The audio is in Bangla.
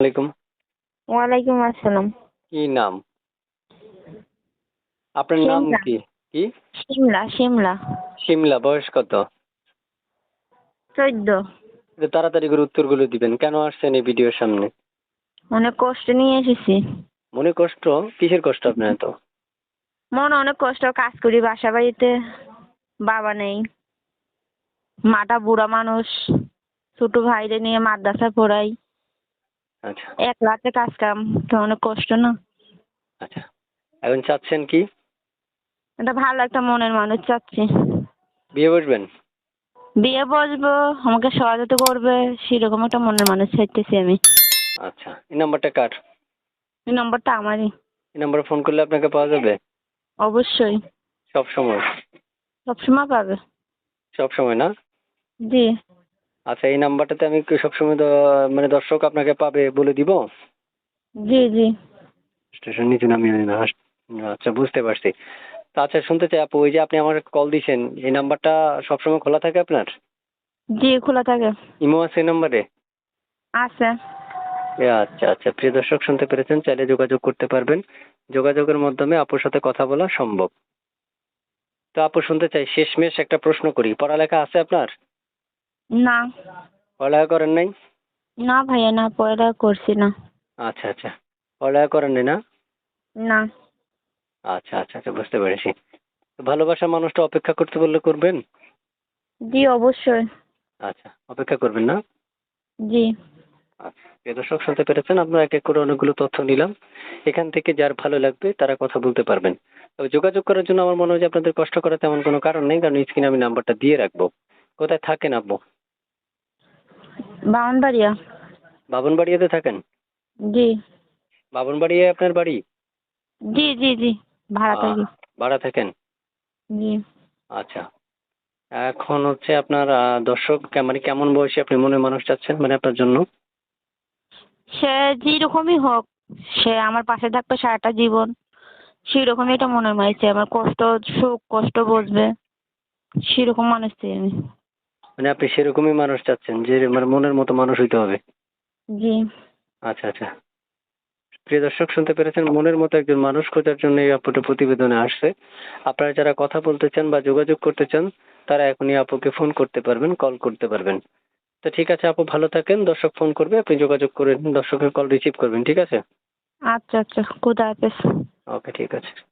আলাইকুম। ওয়ালাইকুম আসসালাম। কি নাম? আপনার নাম শিমলা। কি? কি? শিমলা শিমলা। শিমলা বয়স কত? চোদ্দ। একটু তাড়াতাড়ি করে উত্তরগুলো দিবেন। কেন আসছেন এই ভিডিওর সামনে? অনেক কষ্ট নিয়ে এসেছি। মনে কষ্ট? কিসের কষ্ট আপনার এত? মনে অনেক কষ্ট কাজ করি বাসা বাড়িতে। বাবা নেই। মাটা বুড়া মানুষ। ছোট ভাইরে নিয়ে মাদ্রাসা পড়াই। আচ্ছা। এক রাতে কাজ কাম তো অনেক কষ্ট না? আচ্ছা। এখন চাচ্ছেন কি? এটা ভালো একটা মনের মানুষ চাচ্ছি। বিয়ে বসবেন? বিয়ে বসবো আমাকে সহযোগিতা করবে সেরকম একটা মনের মানুষ চাইতেছি আমি। আচ্ছা। এই নাম্বারটা কার? এই নম্বরটা আমারই। এই নাম্বারে ফোন করলে আপনাকে পাওয়া যাবে? অবশ্যই। সব সময় সব সময় পাবে। সব সময় না? জি। আচ্ছা এই নাম্বারটাতে আমি কি সবসময় মানে দর্শক আপনাকে পাবে বলে দিব? জি জি। স্টেশন নিচে নামিয়ে নিন আচ্ছা বুঝতে পারছি। তা আচ্ছা শুনতে চাই আপু ওই যে আপনি আমার কল দিয়েছেন এই নাম্বারটা সবসময় খোলা থাকে আপনার? জি খোলা থাকে। ইমো আছে এই নাম্বারে? আছে। আচ্ছা আচ্ছা প্রিয় দর্শক শুনতে পেরেছেন? চাইলে যোগাযোগ করতে পারবেন। যোগাযোগের মাধ্যমে আপুর সাথে কথা বলা সম্ভব। তো আপু শুনতে চাই শেষমেশ একটা প্রশ্ন করি। পড়ালেখা আছে আপনার? না। পড়ালেখা করেন নাই? না ভাইয়া না পড়ালেখা করছি না। আচ্ছা আচ্ছা। পড়ালেখা করেন নাই না? না। আচ্ছা আচ্ছা আচ্ছা বুঝতে পেরেছি। তো ভালোবাসার মানুষটা অপেক্ষা করতে বললে করবেন? জি অবশ্যই। আচ্ছা অপেক্ষা করবেন না? জি। আচ্ছা প্রিয় দর্শক শুনতে পেরেছেন? আমরা এক এক করে অনেকগুলো তথ্য নিলাম। এখান থেকে যার ভালো লাগবে তারা কথা বলতে পারবেন। তবে যোগাযোগ করার জন্য আমার মনে হয় যে আপনাদের কষ্ট করার তেমন কোনো কারণ নেই কারণ স্ক্রিনে আমি নাম্বারটা দিয়ে রাখব। কোথায় থাকেন আপু বাউনবাড়িয়া বাবনবাড়িয়াতে থাকেন? জি। বাবনবাড়িয়া আপনার বাড়ি? জি জি জি ভাড়া থাকি। ভাড়া থাকেন? জি। আচ্ছা। এখন হচ্ছে আপনার দর্শক মানে কেমন বয়সী আপনি মনে মানুষ চাচ্ছেন মানে আপনার জন্য? সে যেরকমই হোক সে আমার পাশে থাকবে সারাটা জীবন। সেরকমই এটা মনে হয়েছে আমার কষ্ট সুখ কষ্ট বুঝবে। সেরকম মানুষ চাই আমি। মানে আপনি সেরকমই মানুষ চাচ্ছেন যে মানে মনের মতো মানুষ হইতে হবে? জি। আচ্ছা আচ্ছা। প্রিয় দর্শক শুনতে পেরেছেন? মনের মতো একজন মানুষ খোঁজার জন্য এই আপুটা প্রতিবেদনে আসছে। আপনারা যারা কথা বলতে চান বা যোগাযোগ করতে চান তারা এখনই আপুকে ফোন করতে পারবেন কল করতে পারবেন। তো ঠিক আছে আপু ভালো থাকেন। দর্শক ফোন করবে আপনি যোগাযোগ করে দর্শকের কল রিসিভ করবেন ঠিক আছে? আচ্ছা আচ্ছা। খুদা হাফেজ। ওকে ঠিক আছে।